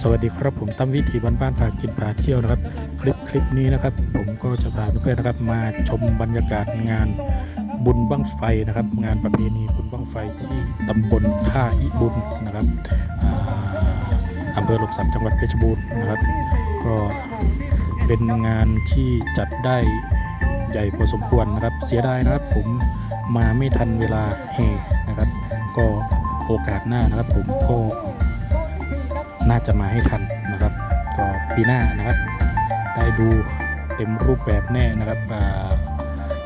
สวัสดีครับผมตั้มวิถีบ้านบ้านพากินพาเที่ยวนะครับ คลิปคลิปนี้นะครับ ผมก็จะพาเพื่อนๆนะครับ มาชมบรรยากาศงานบุญบั้งไฟนะครับ งานประเพณีบุญบั้งไฟที่ตำบลท่าอิบุญนะครับอ่าอำเภอหลบสันจังหวัดเพชรบูรณ์นะครับ ก็เป็นงานที่จัดได้ใหญ่พอสมควรนะครับ เสียดายนะครับผมมาไม่ทันเวลาเฮนะครับ ก็โอกาสหน้านะครับผมก็ น่าจะมาให้ทันนะครับ ก็ปีหน้านะครับ ได้ดูเต็มรูปแบบแน่นะครับ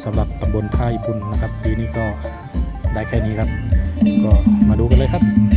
สำหรับตำบลท่าอิบุญนะครับ ปีนี้ก็ได้แค่นี้ครับ ก็มาดูกันเลยครับ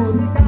ก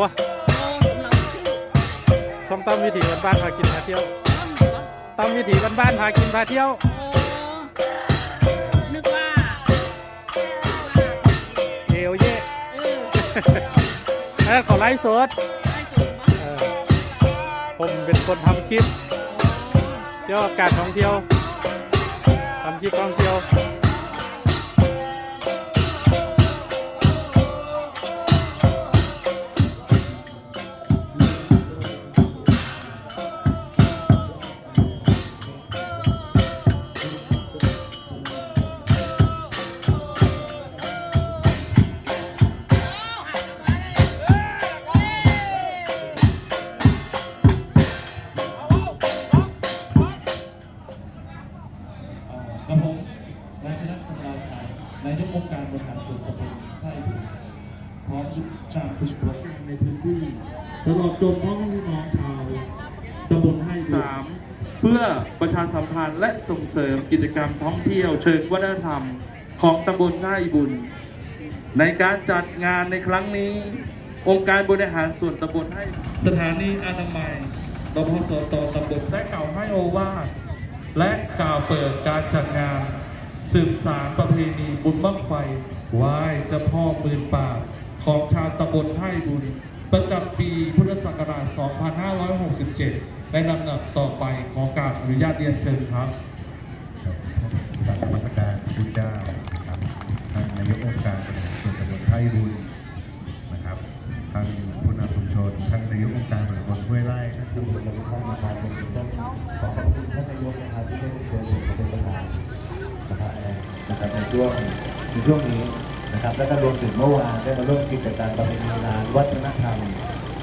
วะส้มตำวิถีบ้านๆพากินพาเที่ยวตำวิถีบ้านๆพากินพาเที่ยวนึกว่าเอวเย่เออเออขอไลฟ์สดได้สูงบ้างเออผมเป็นคนทำคลิปเที่ยวการท่องเที่ยวทำคลิปท่องเที่ยว ส่งเสริมกิจกรรมท่องเที่ยวเชิงวัฒนธรรมของตำบลท่าอิบุญ ในการจัดงานในครั้งนี้ องค์การบริหารส่วนตำบลให้สถานีอนามัยรพสตตำบลและกล่าวให้โอวาทและกล่าวเปิดการจัดงาน สืบสารประเพณีบุญบั้งไฟไหว้เจ้าพ่อหมื่นป่าของชาวตำบลท่าอิบุญ ประจำปีพุทธศักราช 2567 ในลำดับต่อไปขอกราบอนุญาตเรียนเชิญครับ กราบนมัสการพุทธเจ้านะครับท่านนายกองค์การบริหารส่วนตำบลไทยบุญนะครับท่านผู้นำชุมชนท่านนายกองค์การบริหารตำบลห้วยไร่ท่านตำบลเราท่านประธานเป็นต้องขอขอบคุณท่านนายกนะครับที่ได้เชิญผมเป็นประธานนะครับนะครับในช่วงในช่วงนี้นะครับและก็รวมถึงเมื่อวานได้มาร่วมกิจกรรมประเพณีงานวัฒนธรรม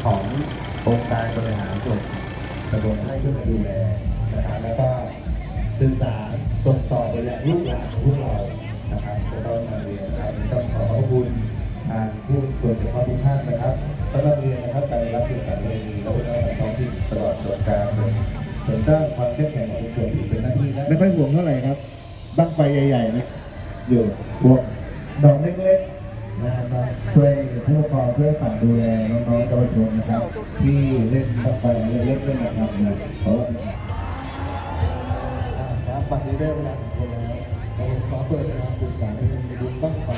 ขององค์การบริหารส่วนตำบลให้ขึ้นดูแลนะครับแล้วก็ สื่อสารส่งต่อไปยังลูกหลานของพวกเรานะครับจะต้องมาเรียนนะครับต้องขอขอบคุณทางผู้ส่วนเฉพาะทุกท่านนะครับต้องเรียนนะครับการรับสื่อสารเรียนดีและวัฒนธรรมท้องถิ่นตลอดจนการเสริมสร้างความเข้มแข็งของชุมชนถือเป็นหน้าที่และไม่ค่อยห่วงเท่าไหร่ครับบั้งไฟใหญ่ๆนะอยู่พวกดอกเล็กๆนะมาช่วยผู้ปกครองช่วยฝากดูแลน้องๆเยาวชนนะครับ ที่เล่นบั้งไฟเล็กๆเล่นนะครับนะเพราะว่า ครับบัตรนี้ได้เวลาของคนแล้วเราขอเปิดนะครับบุญการให้บุญบ้างไฟ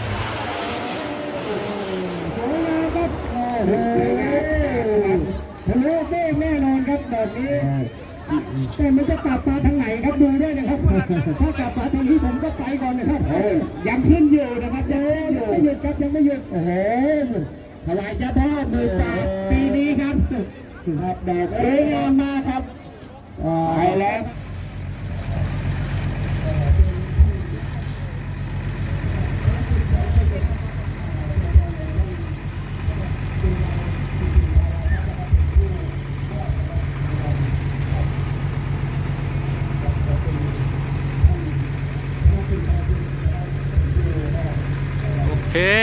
สวยงามครับโอ้โหทะลุเมฆแน่นอนครับแบบนี้แต่มันจะกลับมาทางไหนครับดูด้วยนะครับ ถ้ากลับมาทางนี้ผมก็ไปก่อนนะครับยังขึ้นอยู่นะครับยังไม่หยุดครับยังไม่หยุดโอ้โหถวายเจ้าพ่อมือปราบปีนี้ครับครับดอกสวยงามมากครับไปแล้ว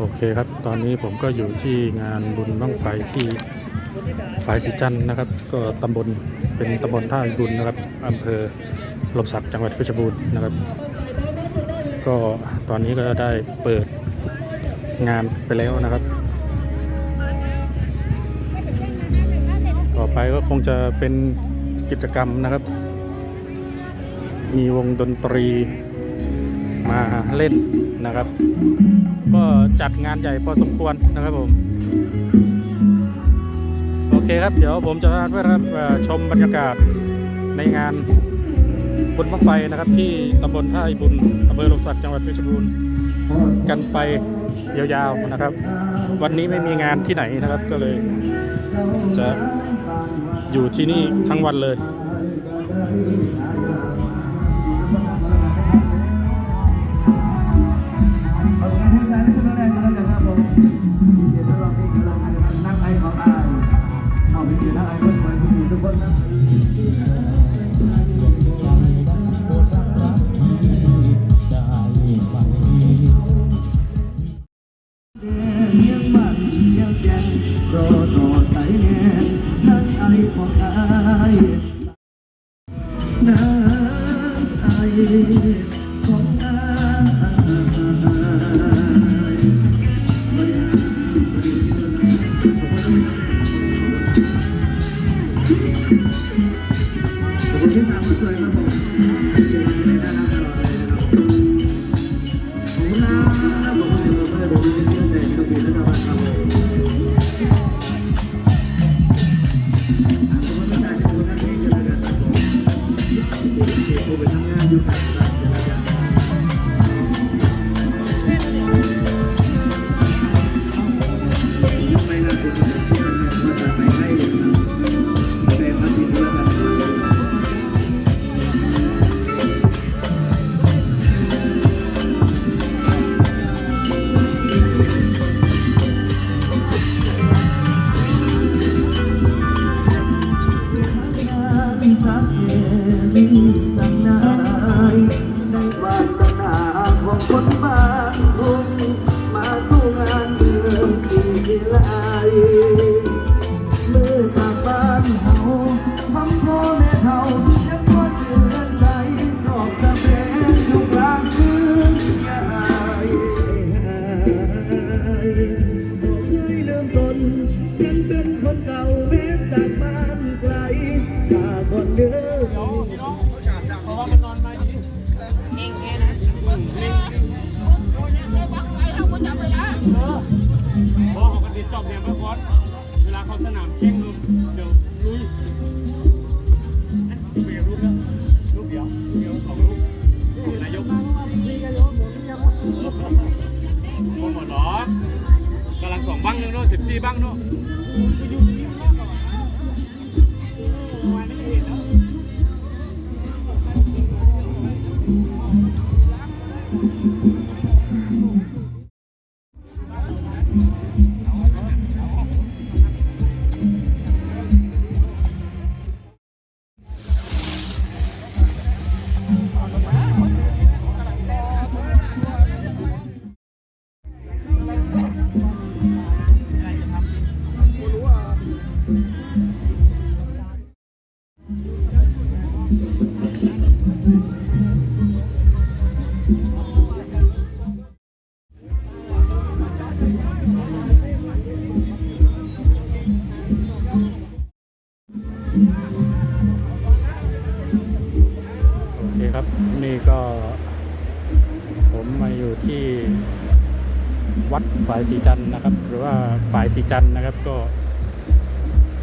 โอเคครับ ตอนนี้ผมก็อยู่ที่งานบุญบ้างไฟที่ฝายสิจันนะครับ ก็ตำบลเป็นตำบลท่าบุญนะครับอำเภอลมศักดิ์จังหวัดเพชรบูรณ์นะครับ ก็ตอนนี้ก็ได้เปิดงานไปแล้วนะครับ ต่อไปก็คงจะเป็นกิจกรรมนะครับ มีวงดนตรีมาเล่นนะครับ ก็จัดงานใหญ่พอสมควรนะครับผม โอเคครับ เดี๋ยวผมจะพาเพื่อนครับชมบรรยากาศในงานบุญบังไฟนะครับ ที่ตำบลท่าอิบุญอำเภอลมศักดิ์จังหวัดเพชรบูรณ์กันไปยาวๆนะครับ วันนี้ไม่มีงานที่ไหนนะครับก็เลย จะอยู่ที่นี่ทั้งวันเลย ยั สิบสี่บ้างเนาะ ฝายสีจันนะครับ หรือว่าฝายสีจันนะครับก็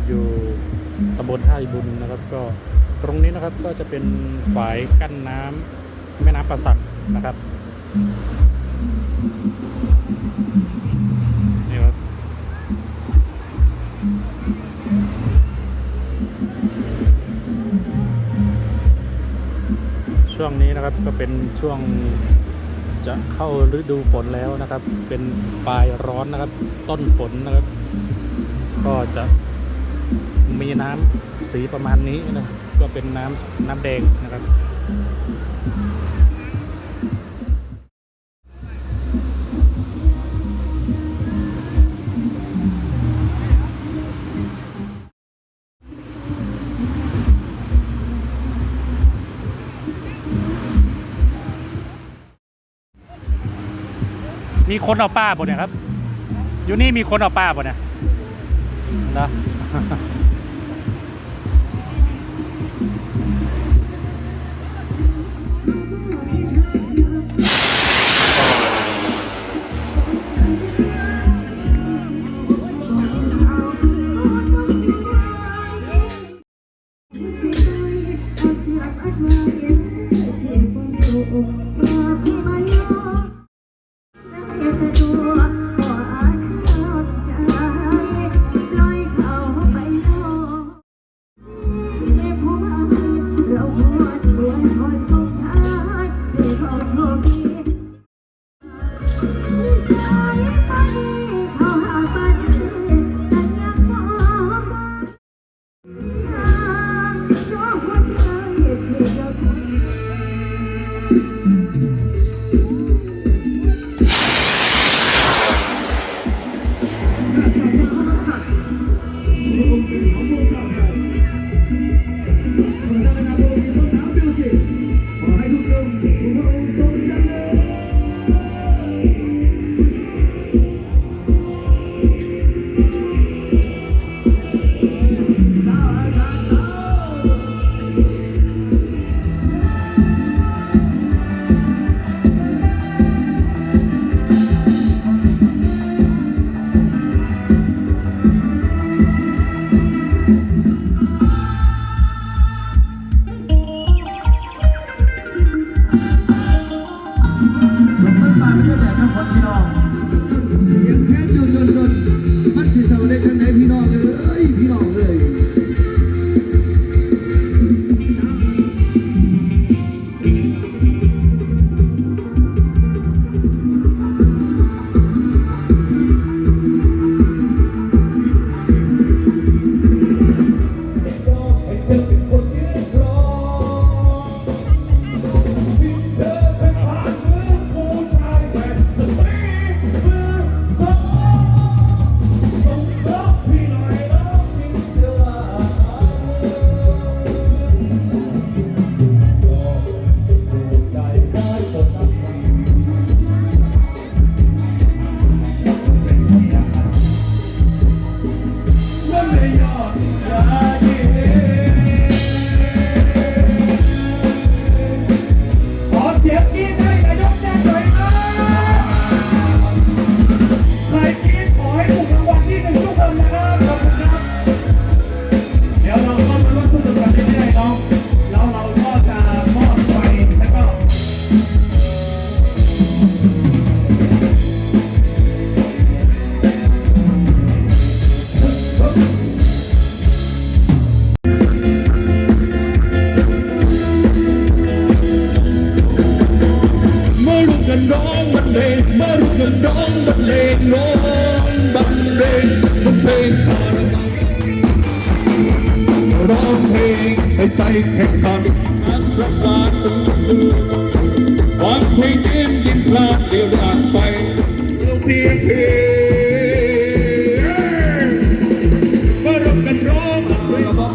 อยู่ตำบลท่าบุญนะครับ ก็ตรงนี้นะครับก็จะเป็นฝายกั้นน้ำแม่น้ำประสักนะครับนี่ครับช่วงนี้นะครับก็เป็นช่วง จะเข้าฤดูฝนแล้วนะครับ เป็นปลายร้อนนะครับ ต้นฝนนะครับ ก็จะมีน้ำสีประมาณนี้นะก็เป็นน้ำน้ำแดงนะครับ มีคนเอาป้าบนเนี่ยครับ อยู่นี่มีคนเอาป้าบนเนี่ยนะเร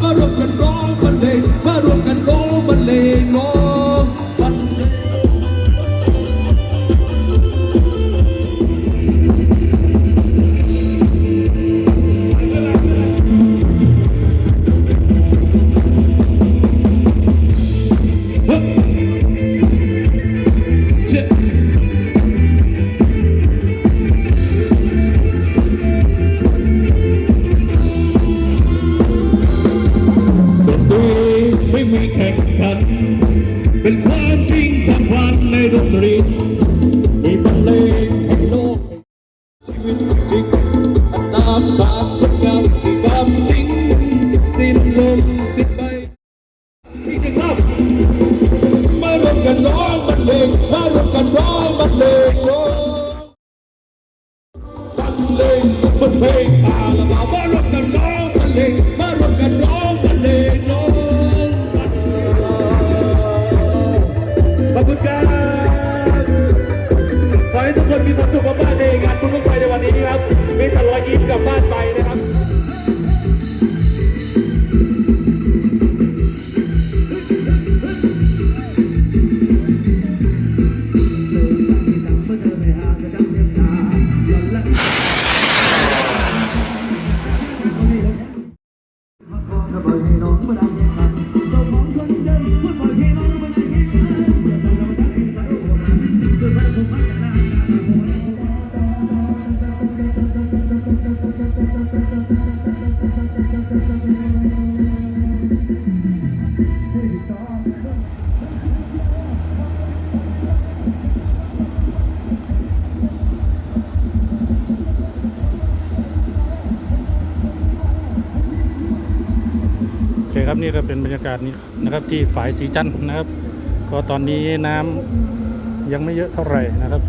but rock and roll, but they, rock. Hey. คครับนี่ก็เป็นบรรยากาศนี้นะครับที่ฝ่ายสีจันนะครับ ก็ตอนนี้น้ำ ยังไม่เยอะเท่าไหร่นะครับ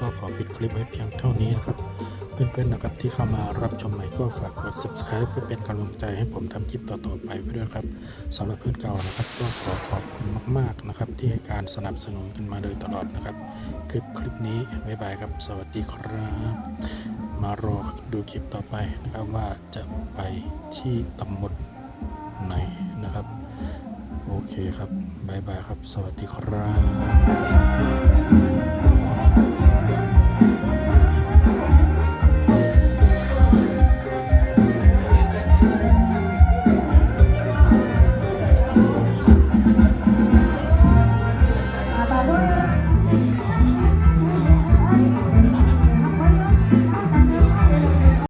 ก็ขอปิดคลิปไว้เพียงเท่านี้นะครับ เพื่อนๆนะครับที่เข้ามารับชมใหม่ก็ฝากกด subscribe เพื่อเป็นกำลังใจให้ผมทำคลิปต่อๆไปไว้ด้วยครับสำหรับเพื่อนเก่านะครับก็ขอขอบคุณมากๆนะครับ ที่ให้การสนับสนุนกันมาโดยตลอดนะครับ คลิปคลิปนี้บ๊ายบายครับ สวัสดีครับ มารอดูคลิปต่อไปนะครับว่าจะไปที่ตำบลไหนนะครับโอเคครับบ๊ายบายครับ สวัสดีครับ